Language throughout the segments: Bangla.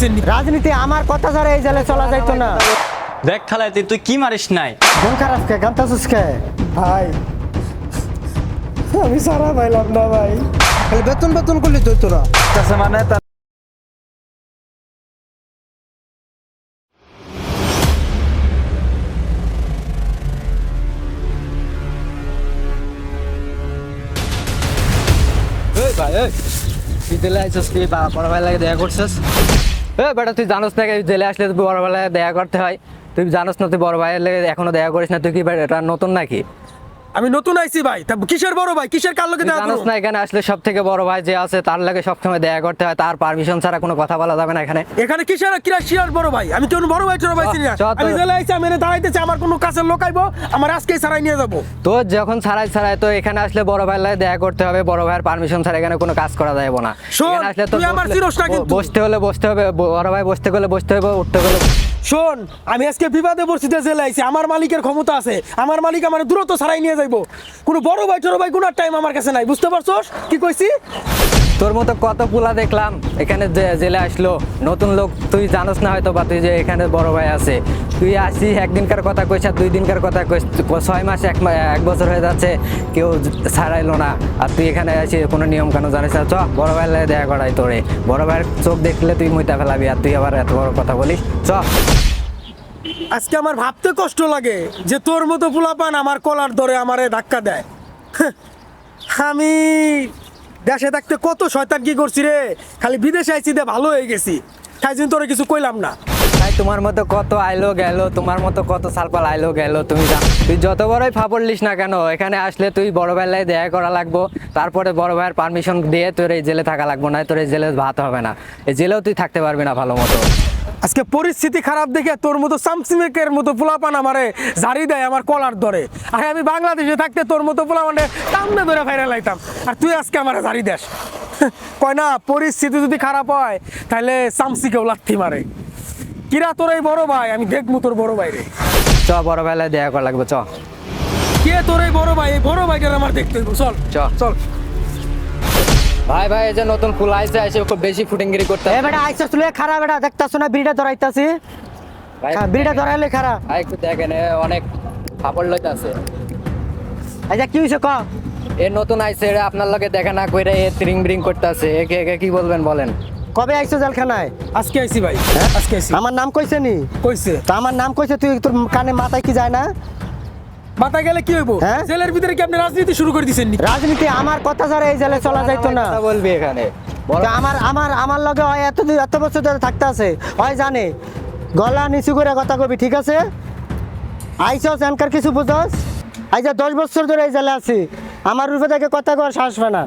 দিছেন? রাজনীতি আমার কথা ছাড়া এই জেলে চলা যাইতো না। দেখ খালাই তুই তুই কি মারিস নাই? মন খারাপ কে? গান্তা কে? ভাই আমি সারা পাইলাম না ভাই। খালি বেতন বেতন করলি তুই তোরা মানে ভাই এই। জেলে আইসস তুই বা- বড় ভাই লাগে দেখা করছিস? বেটা, তুই জানোস না জেলে আসলে বড়বেলায় দেখা করতে হয়। তুই জানোস না তুই বড় ভাইয়ের এখনও দেখা করিস না। তুই কি এটা নতুন নাকি? আমি নতুন আইছি ভাই। তা কিসের বড় ভাই? কিসের কার তুই দেখা জানোস না এখানে আসলে সব থেকে বড় ভাই যে আছে তার লাগে সবসময় দেখা করতে হয় তার পারমিশন ছাড়া কোনো কথা বলা যাবে না এখানে। এখানে কিসের কিরা শিয়ার বড় ভাই? আমি কোন বড় ভাই ছোট ভাই চিনি না? আমি জেলে আইছি আমি দাঁড়াইতেছি আমার কোনো কাছের লোক আইবো আমার আজকে ছাড়াই নিয়ে যাব। তো যখন ছাড়াই ছাড়াই তো এখানে আসলে বড় ভাইয়ের লাগে দেখা করতে হবে বড় ভাইয়ের পারমিশন ছাড়া এখানে কোনো কাজ করা যাবে না। এখানে আসলে তো তুই আমার না কিন্তু। বসতে হলে বসতে হবে বড় ভাই বসতে গেলে বসতে হবে উঠতে গেলে শোন, আমি আজকে বিবাদে বসিতে জেলে আইছি আমার মালিকের ক্ষমতা আছে। আমার মালিক আমার দ্রুত ছাড়াই নিয়ে যাইবো। কোনো বড় ভাই ছোট ভাই কোনো টাইম আমার কাছে নাই, বুঝতে পারছ কি কইছি? তোর মতো কত পুলা দেখলাম? এখানে জেলে আসলো নতুন লোক তুই জানোস না হয়তো বা তুই যে এখানে বড় ভাই আছে। তুই আসি একদিনকার কথা কইস আর দুই দিনকার কথা কইস। ছয় মাস এক এক বছর হয়ে যাচ্ছে কেউ ছাড়াইলো না। আর তুই এখানে আসি কোনো নিয়ম কেন জানিস না। চ বড় ভাইয়ের লাগে দেখা করাই তোরে। বড় ভাইয়ের চোখ দেখলে তুই মুইতা ফেলাবি আর তুই আবার এত বড় কথা বলিস। চ। আজকে আমার ভাবতে কষ্ট লাগে যে তোর মতো পোলাপান আমার কলার ধরে আমারে ধাক্কা দেয়। হ্যাঁ, আমি দেশে থাকতে কত শয়তান কি করছি রে? খালি বিদেশে আইছি দে, ভালো হয়ে গেছি। তাই জন্য তোরে কিছু কইলাম না। ভাই, তোমার মতো কত আইলো গেল, তোমার মতো কত সালপাল আইলো গেল, তুমি জান। তুই যত বড়ই ফাপড় লিস না কেন, এখানে আসলে তুই বড় বেলায় দেখা করা লাগবো। তারপরে বড় ভাইয়ের পারমিশন দিয়ে তোর এই জেলে থাকা লাগবো না তোর এই জেলে ভাত হবে না। এই জেলেও তুই থাকতে পারবি না ভালো মতো। আজকে পরিস্থিতি খারাপ দেখে তোর মতো সামসিমেকের মতো পোলাপান আমারে ঝাড়ি দেয় আমার কলার ধরে। আর আমি বাংলাদেশে থাকতে তোর মতো পোলাপানে টামনে ধরে ফেরা লাইতাম আর তুই আজকে আমার ঝাড়ি দেস। কয় না পরিস্থিতি যদি খারাপ হয় তাহলে সামসিকেও লাথি মারে। কিরা তোর এই বড় ভাই? আমি দেখব তোর বড় ভাই রে। চ বড় ভাইয়ের দেখা করা লাগবে চ। কে তোর এই বড় ভাই? এই বড় ভাইটার আমার দেখতে। চল চ। চল। ভাই ভাই এই যে নতুন ফুল আইসে আইসে খুব বেশি ফুটিংগিরি করতে এ বেটা আইসা তুলে খারাপ বেটা দেখতাছ না বিড়িটা ধরাইতাছি? ভাই, হ্যাঁ, বিড়িটা ধরাইলে খারাপ ভাই একটু দেখেন অনেক ফাপড় লইতে আছে আচ্ছা কি হয়েছে ক? এ নতুন আইসে এরা আপনার লগে দেখা না কইরা এ ত্রিং ব্রিং করতে আছে একে একে কি বলবেন বলেন? কবে আইসো জেলখানায়? আজকে আইছি ভাই আজকে আইছি। আমার নাম কইছে নি? কইছে। তা আমার নাম কইছে তুই তোর কানে মাথায় কি যায় না? মাথা গেলে কি হইবো? হ্যাঁ? জেলের ভিতরে কি আপনি রাজনীতি শুরু করে দিছেন রাজনীতি আমার কথা ছাড়া এই জেলে চলা যাইতো না। কথা বলবি এখানে। আমার আমার আমার লগে হয় এত এত বছর ধরে থাকতে আছে। হয় জানে। গলা নিচু করে কথা কবি ঠিক আছে? আইসস এনকার কিছু বুঝস আইসা দশ বছর ধরে এই জেলে আছি। আমার রূপে থেকে কথা কর সাহস পায় না।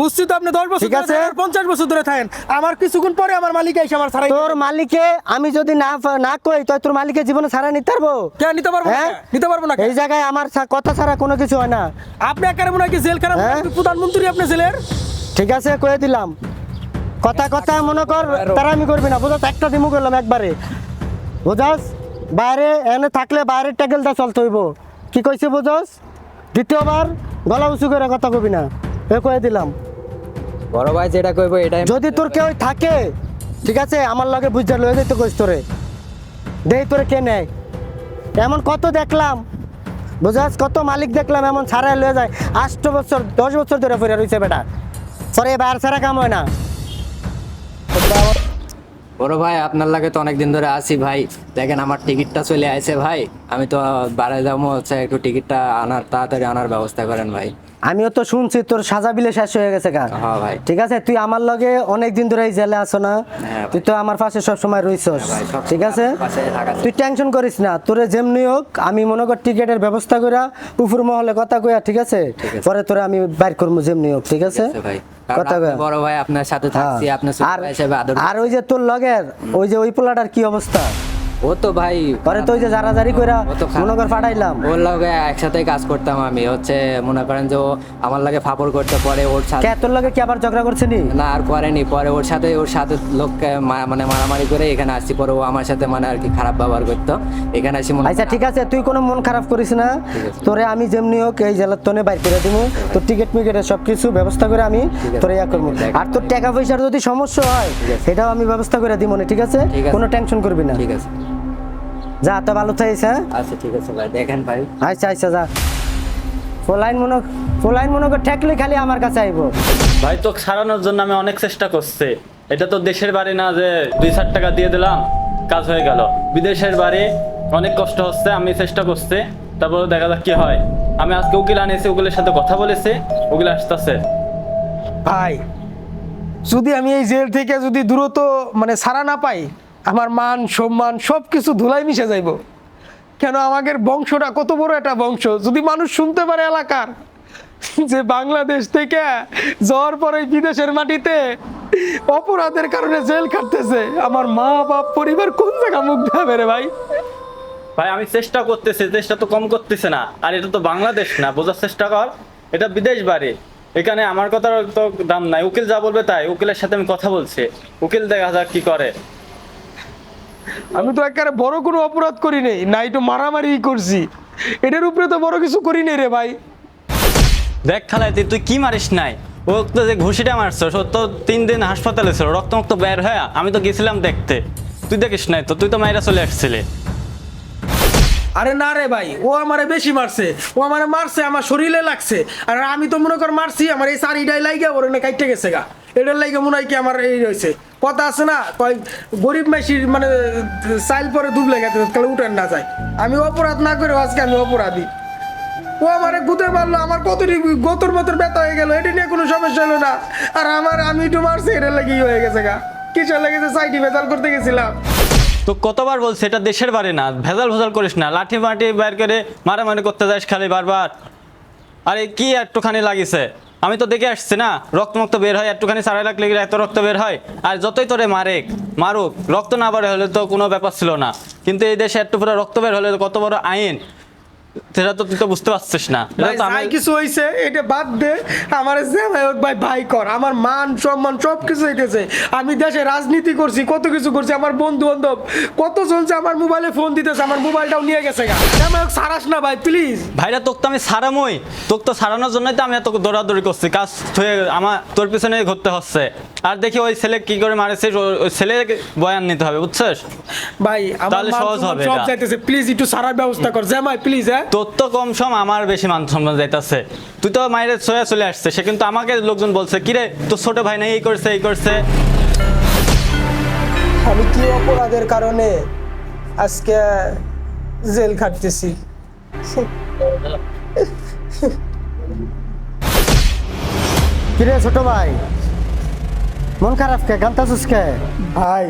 বুঝছি তো আপনি দশ বছর ঠিক আছে। থাকেন, আর পঞ্চাশ বছর ধরে থাকেন। আমার কিছুক্ষণ পরে আমার মালিক এসে আমার সারাই তোর মালিকে আমি যদি না না কই তো তোর মালিকের জীবনে ছাড়া নিতে পারব? কে নিতে পারব না হ্যাঁ? নিতে পারব না এই জায়গায় আমার কথা ছাড়া কোনো কিছু হয় না। আপনি একারে মনে হয় কি জেল খারাপ হ্যাঁ? প্রধানমন্ত্রী আপনি জেলের? ঠিক আছে কয়ে দিলাম। কথা কথা মনে কর তারা আমি করবি না। বুঝাস একটা দিমু করলাম একবারে। বুঝাস? বাইরে এনে থাকলে বাইরের ট্যাকেলটা চলতে হইব। কি কইছে বুঝাস? দ্বিতীয়বার গলা উঁচু করে কথা কবি না। এ কয়ে দিলাম। বড় ভাই যেটা কইবো এটাই যদি তোর কেউ থাকে ঠিক আছে? আমার লগে বুঝতে লয়ে যেতে কইস তোরে। দেই তোরে কে নেয়? এমন কত দেখলাম বুঝাস? কত মালিক দেখলাম এমন ছাড়াই লয়ে যায়। আষ্ট বছর দশ বছর ধরে ফিরে রয়েছে বেটা। সরে বাইর ছাড়া কাম হয় না। বড় ভাই আপনার লাগে তো অনেক দিন ধরে আসি ভাই। দেখেন আমার টিকিটটা চলে আসে ভাই। আমি তো বাড়ায় যাব হচ্ছে একটু টিকিটটা আনার তাড়াতাড়ি আনার ব্যবস্থা করেন ভাই। আমিও তো শুনছি তোর সাজা বিলে শেষ হয়ে গেছে গা। হ্যাঁ ঠিক আছে তুই আমার লগে অনেক দিন ধরে এই জেলে আছো না? হ্যাঁ তুই তো আমার পাশে সব সময় রইছস ঠিক আছে? তুই টেনশন করিস না তোরে যেমনি হোক আমি মনে কর টিকেটের ব্যবস্থা কইরা উপর মহলে কথা কইয়া ঠিক আছে। পরে তোরে আমি বাইর করব যেমনি হোক ঠিক আছে? কথা বড় ভাই আপনার সাথে হ্যাঁ। থাকছি আপনার আর ওই যে তোর লগের ওই যে ওই পোলাটার কি অবস্থা? ও তো ভাই পরে তো ওই যে জারাজারি কইরা। মনে কর ফাটাইলাম। ওর লগে একসাথে কাজ করতাম আমি হচ্ছে মনে করেন যে ও আমার লাগে ফাপড় করতে পরে ওর সাথে কে তোর লগে কি আবার ঝগড়া করছে নি আর করেনি পরে ওর সাথে ওর সাথে লোককে মানে মারামারি করে এখানে আসছি পরে ও আমার সাথে মানে আর কি খারাপ ব্যবহার করতো। এখানে আসি মনে আচ্ছা ঠিক আছে তুই কোনো মন খারাপ করিস না। তোরে আমি যেমনি হোক এই জেলার তনে বাইর করে দিব তোর টিকিট মিকেটের সব কিছু ব্যবস্থা করে আমি তোরে ইয়া করব। আর তোর টাকা পয়সার যদি সমস্যা হয় এটাও আমি ব্যবস্থা করে দিব না ঠিক আছে। কোনো টেনশন করবি না। ঠিক আছে। যা তো ভালো থাকিস হ্যাঁ? আচ্ছা ঠিক আছে ভাই দেখেন ভাই। আচ্ছা আচ্ছা যা। ফোলাইন মনে ফোলাইন মনে কর ঠেকলে খালি আমার কাছে আইবো। ভাই তো সারানোর জন্য আমি অনেক চেষ্টা করছি। এটা তো দেশের বাড়ি না যে দুই চার টাকা দিয়ে দিলাম কাজ হয়ে গেল। বিদেশের বাড়ি অনেক কষ্ট হচ্ছে আমি চেষ্টা করছি। তারপরে দেখা যাক কি হয়। আমি আজকে উকিল আনিয়েছি উকিলের সাথে কথা বলেছি উকিল আসতেছে। ভাই যদি আমি এই জেল থেকে যদি দ্রুত মানে ছাড়া না পাই আমার মান, সম্মান সব কিছু ধুলাই মিশে যাইব। কেন আমাদের বংশটা কত বড় একটা বংশ? যদি মানুষ শুনতে পারে এলাকার যে বাংলাদেশ থেকে যাওয়ার পরে বিদেশের মাটিতে অপরাধের কারণে জেল কাটতেছে, আমার মা, বাপ, পরিবার কোন জায়গা মুখ দেবে রে ভাই? ভাই, আমি চেষ্টা করতেছি, চেষ্টা তো কম করতেছে না। আর এটা তো বাংলাদেশ না, বোঝার চেষ্টা কর। এটা বিদেশ বাড়ি। এখানে আমার কথার তো দাম নাই, উকিল যা বলবে তাই। উকিলের সাথে আমি কথা বলছি। উকিল দেখা যাক কি করে। আমি তো একেবারে বড় কোনো অপরাধ করি নেই না একটু মারামারি করছি। এটার উপরে তো বড় কিছু করি নেই রে ভাই। দেখ খালাই তুই কি মারিস নাই? ও তো যে ঘুষিটা মারছ ও তো তিন দিন হাসপাতালে ছিল রক্তমুক্ত বের হয়ে আমি তো গেছিলাম দেখতে। তুই দেখিস নাই তো তুই তো মাইরা চলে আসছিলি। আরে না রে ভাই ও আমারে বেশি মারছে ও আমারে মারছে আমার শরীরে লাগছে। আর আমি তো মনে কর মারছি আমার এই শাড়িটাই লাইগে ওর না কাইটে গেছে গা। এটার লাইগে মনে হয় কি আমার এই রয়েছে। কথা আছে না, কয় গরিব মেশির মানে সাইল পরে ডুবলে গেছে তাহলে উঠেন না যায়। আমি অপরাধ না করে আজকে আমি অপরাধী। ও আমারে গুতে মারলো, আমার কতটি গতর মতর ব্যথা হয়ে গেল, এটা নিয়ে কোনো সমস্যা হলো না। আর আমার, আমি একটু মারছি, এটার লাগে হয়ে গেছে গা। কিসের লেগেছে সাইডি ভেজাল করতে গেছিলাম? তো কতবার বলছে, এটা দেশের বাড়ি না, ভেজাল ভেজাল করিস না, লাঠি মাটি বের করে মারামারি করতে যাস খালি বারবার। আরে কি একটুখানি লাগিছে? আমি তো দেখে আসছি না রক্ত মক্ত বের হয়, একটুখানি সারাই লাগলে গেলে এত রক্ত বের হয়? আর যতই তোরে মারেক, মারুক, রক্ত না বের হলে তো কোনো ব্যাপার ছিল না। কিন্তু এই দেশে একটু পুরো রক্ত বের হলে কত বড় আইন। সেটা তো তুই তো বুঝতে পারছিস না। ভাই কিছু হইছে এটা বাদ দে। আমার ভাই ভাই ভাই কর। আমার মান সম্মান সব কিছু হইতেছে। আমি দেশে রাজনীতি করছি কত কিছু করছি আমার বন্ধু বান্ধব কত চলছে আমার মোবাইলে ফোন দিতেছে আমার মোবাইলটাও নিয়ে গেছে গা। আমার সারাস না ভাই প্লিজ ভাইরা তোকে তো আমি সারামই তোকে তো সারানোর জন্যই তো আমি এত দৌড়াদৌড়ি করছি। কাজ হয়ে আমার তোর পিছনে ঘুরতে হচ্ছে। আর দেখি ওই ছেলে কি করে মারেছিস ওই- ছেলে বয়ান নিতে হবে বুঝছিস? ভাই আমার সহজ হবে সব যাইতেছে। প্লিজ একটু সারার ব্যবস্থা কর। জামাই প্লিজ হ্যাঁ? তো কম সম আমার বেশি মান সম্মান যাইতাছে। তুই তো মায়ের ছয়া চলে আসছে সে কিন্তু আমাকে লোকজন বলছে কিরে তোর ছোট ভাই নাই এই করছে এই করছে। আমি কি অপরাধের কারণে আজকে জেল খাটতেছি? কিরে ছোট ভাই মন খারাপ কে? গান্তাছিস কে? ভাই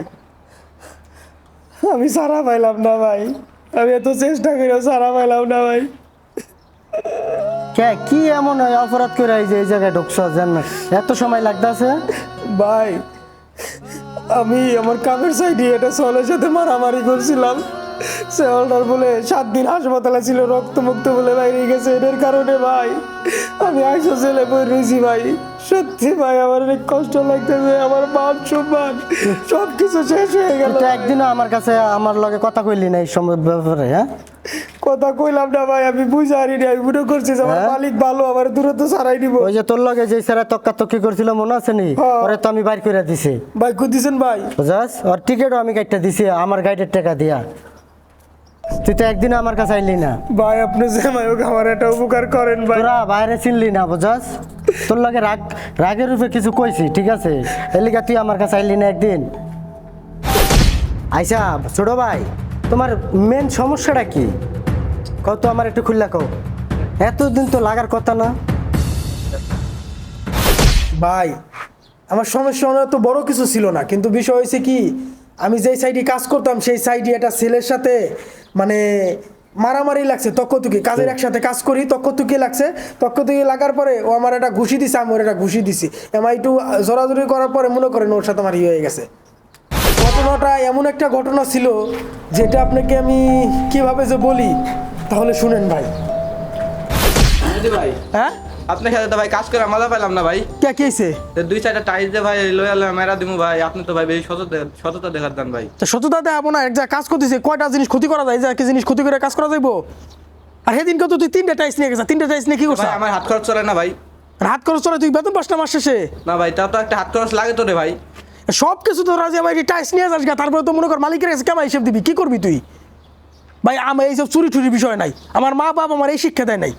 আমি সারা পাইলাম না ভাই। আমি এত চেষ্টা করেও সারা পাইলাম না ভাই। কে কি এমন হয় অপরাধ করে এই যে এই জায়গায় ঢুকছ জান? এত সময় লাগতাছে? ভাই আমি আমার কামের সাইডে এটা সলের সাথে মারামারি করছিলাম। সে বলে সাত দিন হাসপাতালে ছিল রক্ত মুক্ত বলে বাইরে গেছে। এটার কারণে ভাই আমি আইসো ছেলে বই রয়েছি ভাই। সত্যি ভাই আমার অনেক কষ্ট লাগতেছে আমার মান সম্মান সব কিছু শেষ হয়ে গেল। তো একদিনও আমার কাছে আমার লগে কথা কইলি না এই সময় ব্যাপারে হ্যাঁ? কথা কইলাম না ভাই আমি বুঝে আনি নি আমি মনে করছি যে আমার হ্যাঁ? মালিক ভালো আমার দূরত্ব ছাড়াই দিব ওই যে তোর লগে যে স্যারা তক্কা তক্কি করছিল মনে আছে নি? হ্যাঁ। ওরে তো আমি বাইর করে দিছি। ভাই কুদিছেন ভাই? বুঝাস? ওর টিকিটও আমি কাটটা দিছি আমার গাইডের টাকা দিয়া। তুই তো একদিন আমার কাছে আইলি না। ভাই আপনি যে আমার একটা উপকার করেন ভাই। তোরা বাইরে চিনলি না বুঝাস? তোর লগে রাগ, রাগের রূপে কিছু কইছি, ঠিক আছে? এলিকা তুই আমার কাছে আইলি না একদিন। আইসা, ছোট ভাই, তোমার মেন সমস্যাটা কি? কও তো আমার একটু খুললা কও। এতদিন তো লাগার কথা না। ভাই, আমার সমস্যা তো বড় কিছু ছিল না, কিন্তু বিষয় হয়েছে কি, আমি যেই সাইডে কাজ করতাম, সেই সাইডে একটা ছেলের সাথে মানে মারামারি লাগছে তক্ষতুকি কাজের একসাথে কাজ করি তক্ষতুকি লাগছে। তক্ষতুকি লাগার পরে ও আমার একটা ঘুষি দিছে আমি ওর একটা ঘুষি দিছি। আমার টু জোরাজুরি করার পরে মনে করেন ওর সাথে আমার ইয়ে হয়ে গেছে। ঘটনাটা এমন একটা ঘটনা ছিল যেটা আপনাকে আমি কীভাবে যে বলি তাহলে শুনেন ভাই। হ্যাঁ? আপনার সাথে তো ভাই কাজ করে মজা পেলাম না ভাই। কে কেছে তো দুই চারটা টাইস দিয়ে ভাই লয়াল মেরা দিমু ভাই আপনি তো ভাই বেশি সততা সততা দেখার দেন ভাই। তো সততা দেখাবো না এক জায়গায় কাজ করতেছে কয়টা জিনিস ক্ষতি করা যায়? যে একটা জিনিস ক্ষতি করে কাজ করা যাইবো? আর সেদিনকে তো তুই তিনটা টাইস নিয়ে গেছিস তিনটা টাইস নিয়ে কি করছিস? ভাই আমার হাত খরচ চলে না ভাই। হাত খরচ চলে তুই বেতন পাঁচটা মাস শেষে? না ভাই তাও তো একটা হাত খরচ লাগে তো রে ভাই। সব কিছু তো রাজি আমার টাইস নিয়ে যাস গা তারপরে তো মনে কর মালিকের কাছে কেমন হিসেব দিবি? কি করবি তুই? ভাই আমার এইসব চুরি টুরির বিষয় নাই। আমার মা বাপ আমার এই শিক্ষা দেয় নাই।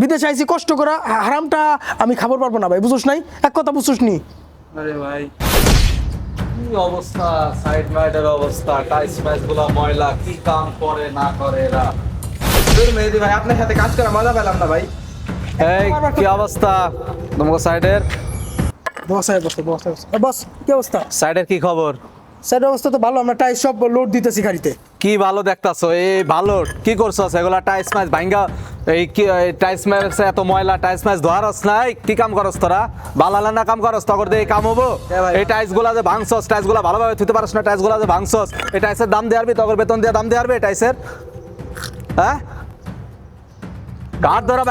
বিদেশে আইসি কষ্ট করা হারামটা আমি খাবার পারব না ভাই বুঝোস নাই? এক কথা বুঝছোস নি। আরে ভাই কি অবস্থা? সাইড অবস্থা টাইস ম্যাচগুলা ময়লা কি কাম করে না করে এরা? মেহেদি ভাই আপনার সাথে কাজ করে মজা পেলাম না ভাই। এই কি অবস্থা সাইডের? বস আয়, বস বস বস। কি অবস্থা? সাইডের কি খবর? স্যার অবস্থা তো ভালো আমরা টাইস সব লোড দিতেছি গাড়িতে। কি ভালো দেখতাছো? এই ভালো কি করছ? এগুলা টাইস ম্যাচ ভাঙ্গা এই কি টাইস ম্যাচ এত ময়লা টাইস ম্যাচ ধরাস নাই? কি কাম করস তোরা? বালালা না কাম করস? কাম হব? হ্যাঁ এই টাইসগুলা যে ভাঙছস টাইসগুলা ভালোভাবে থুতে পারস না টাইসগুলা যে ভাঙছস এই টাইসের দাম দিয়ে আরবি তখন বেতন দিয়ে দাম টাইসের হ্যাঁ? কার ধরা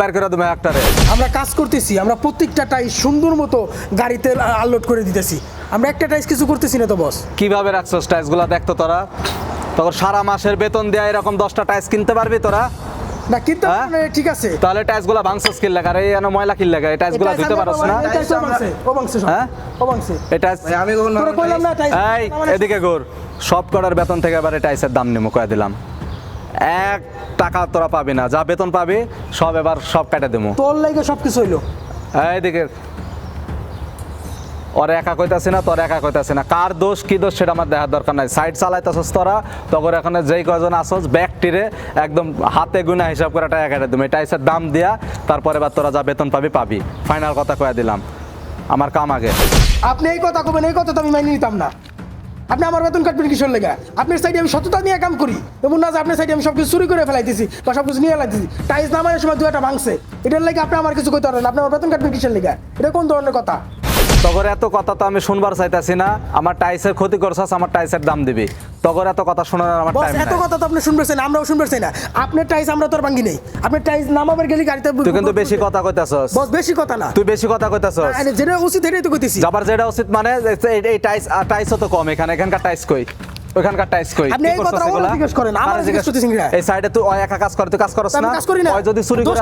বের করে একটারে। আমরা কাজ করতেছি আমরা প্রত্যেকটা টাইস সুন্দর মতো গাড়িতে আনলোড করে দিতেছি। আমরা একটা টাইস কিছু করতেছি না তো বস কীভাবে রাখছস টাইসগুলা? দেখতো তোরা। তখন সারা মাসের বেতন দেয়া এরকম দশটা টাইস কিনতে পারবি তোরা? না কিন্তু হ্যাঁ? মানে ঠিক আছে তাহলে টাইসগুলা ভাঙছস কিল লাগা এই এনো ময়লা কিল লাগা এই টাইসগুলা ধুইতে পারছ না এই ও ভাঙছে। হ্যাঁ? ও ভাঙছে। এই টাইস আমি কখন তোরা কইলাম না টাইস এই এদিকে গোর সব করার বেতন থেকে এবারে টাইসের দাম নিমু কয়ে দিলাম এক টাকা তোরা পাবি না যা বেতন পাবি সব এবার সব কেটে দেবো তোর লাগে সব কিছু হইল ওর একা কইতাছি না, তোর একা কইতাছি না। কার দোষ, কি দোষ সেটা আমার দেখার দরকার নাই। সাইড চালাইতেছস তোরা, তখন এখানে যেই কজন আসস ব্যাগটিরে একদম হাতে গুনা হিসাব করে টাকা কেটে দেবো। টাইসের দাম দিয়া, তারপরে এবার তোরা যা বেতন পাবি পাবি। ফাইনাল কথা কয়ে দিলাম। আমার কাম আগে। আপনি এই কথা কবেন, এই কথা তো আমি মাইনে নিতাম না। আপনি আমার বেতন কাটবেন কিশোর লেগা? আপনার সাইডে আমি সততা নিয়ে কাম করি। এমন না যে আপনার সাইডে আমি সব কিছু চুরি করে ফেলাইতেছি, বা সব কিছু নিয়ে ফেলাইতেছি টাইস নামানোর সময় দু একটা ভাঙছে। এটার লাগে আপনি আমার কিছু করতে পারবেন আপনি আমার বেতন কাটবেন কিসের লেগা? এটা কোন ধরনের কথা? তখন এত কথা তো আমি শুনবার চাইতাছি না। আমার টাইসের ক্ষতি করছাস আমার টাইসের দাম দিবি। তগর এত কথা শোনার আমার টাইম এত কথা তো আপনি শুনবেন আমরাও শুনবেন না। আপনার টাইস আমরা তোর ভাঙ্গি নেই। আপনার টাইস নামাবার গেলি গাড়িতে তুই কিন্তু বেশি কথা কইতাছস। বস বেশি কথা না। তুই বেশি কথা কইতাছস। আরে যেটা উচিত এটাই তো কইতেছি। যাবার যেটা উচিত মানে এই- এই টাইস টাইসও তো কম এখানে এখানকার টাইস কই? ওইখানকার টাইস কই আপনি এই কথাটা ওরা জিজ্ঞেস করেন, আমার জিজ্ঞেস করতেছেন? এই সাইডে তুই ওই একা কাজ করে তুই কাজ করছ না? কাজ করি না। ওই যদি চুরি করে।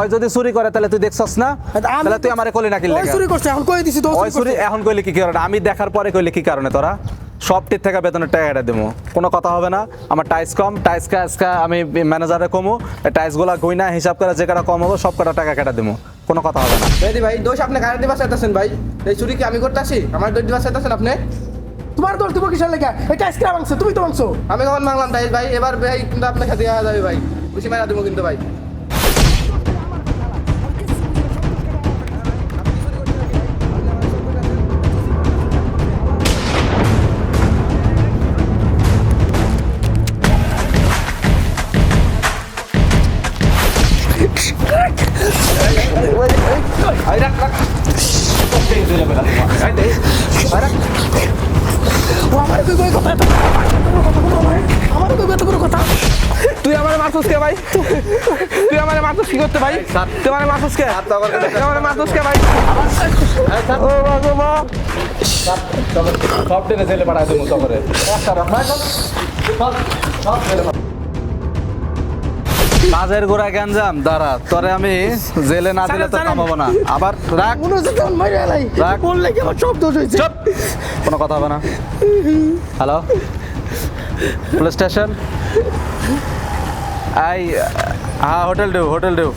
ওই যদি চুরি করে তাহলে তুই দেখছস না? তাহলে তুই আমারে কলি না ওই চুরি করছে এখন কই দিছি তো ওই চুরি এখন কইলে কি কারণে? আমি দেখার পরে কইলে কি কারণে তোরা? সবটির থেকে বেতনের টাকা কেটে দেবো কোনো কথা হবে না। আমার টাইস কম টাইস আজকে আমি ম্যানেজারে কমো। টাইসগুলা গইনা হিসাব করে যে কটা কম হব সব কটা টাকা কেটে দেবো কোনো কথা হবে না। ভাই দোষ আপনি গাড়ি দিবা চাইতেছেন ভাই? এই চুরি কি আমি করতেছি? আমার দোষ দিবা চাইতেছেন আপনি? তোমার দোষ দিব কিসের লেগা এটা আইসক্রিম ভাঙছে তুমি তো ভাঙছো আমি কখন মাংলাম টাইস ভাই এবার ভাই কিন্তু আপনার সাথে দেওয়া যাবে ভাই খুশি মেরা দেবো কিন্তু ভাই ও আমার কই কই কথা এত- আমার কই কত বড় কথা। তুই আমার মারছস কে ভাই? তুই আমার মারছস কি করতে ভাই? তুই আমার মারছস কে? তুই আমার মারছস কে ভাই? ও সব দিনে জেলে পাঠাই দেবো তবরে কাজের গোড়া গ্যাঞ্জাম দাঁড়া তোরে আমি জেলে না দিলে তো কামাবো না। আবার রাখ। মনে হচ্ছে মাইরে এলাই রাখ। বললে কি আমার সব দোষ হয়েছে চুপ। কোনো কথা হবে না। হ্যালো? Police station? আই হ্যাঁ hotel Dew hotel Dew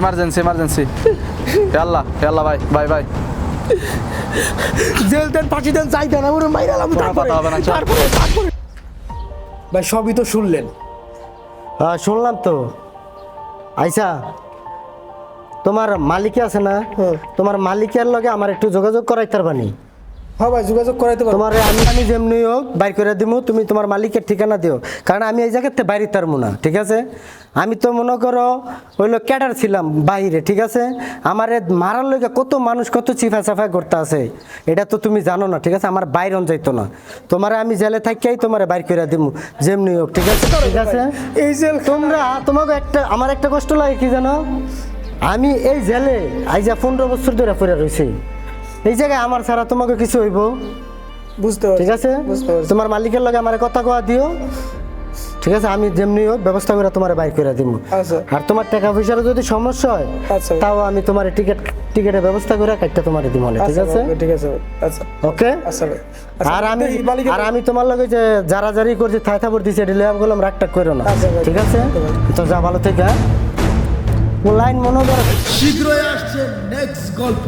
emergency emergency Allah Allah ভাই বাই বাই জেল দেন ফাঁসি দেন যাই দেন আমার মাইরে এলাম তারপরে কথা হবে না, তারপরে। ভাই সবই তো শুনলেন। শুনলাম তো। আইসা তোমার মালিক আছে না? তোমার মালিকের লগে আমার একটু যোগাযোগ করাইতে পারবানি হ্যাঁ ভাই যোগাযোগ করাইতে পারব তোমার আমি আমি যেমনি হোক বাইর করে দিব তুমি তোমার মালিকের ঠিকানা দিও। কারণ আমি এই জায়গাতে বাইরে তারবো না ঠিক আছে? আমি তো মনে করো হইল ক্যাডার ছিলাম বাইরে ঠিক আছে? আমার মারার লইগে কত মানুষ কত চিফা চাফা করতে আছে এটা তো তুমি জানো না ঠিক আছে? আমার বাইরন যাইতো না। তোমার আমি জেলে থাকিয়াই তোমার বাইর করে দিব যেমনি হোক ঠিক আছে? ঠিক আছে? এই জেল তোমরা তোমাকে একটা আমার একটা কষ্ট লাগে কি জানো? আমি এই জেলে আইজা পনেরো বছর ধরে পড়ে রয়েছি এই জায়গায় আমার ছাড়া তোমাকে কিছু হইব? বুঝতে ঠিক আছে? তোমার মালিকের লগে আমার কথা কয়া দিও। ঠিক আছে? আমি যেমনি হোক ব্যবস্থা করে তোমার বাইর করে দিব আচ্ছা। আর তোমার টাকা পয়সার যদি সমস্যা হয় আচ্ছা। তাও আমি তোমার টিকিট টিকিটের ব্যবস্থা করে কাটটা তোমার দিব ঠিক আচ্ছা আছে? ঠিক আছে আচ্ছা। ওকে? আর আমি আর আমি তোমার লগে যে যারা জারি করছি থাই থাপড় দিছি এটা লিয়ে বললাম রাগটা করো না ঠিক আছে? ঠিক আছে। তো যা ভালো থেকে লাইন মনে করো। শীঘ্রই আসছে নেক্সট গল্প।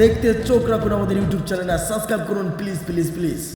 দেখতে চোখ রাখুন আমাদের ইউটিউব চ্যানেল সাবস্ক্রাইব করুন প্লিজ প্লিজ প্লিজ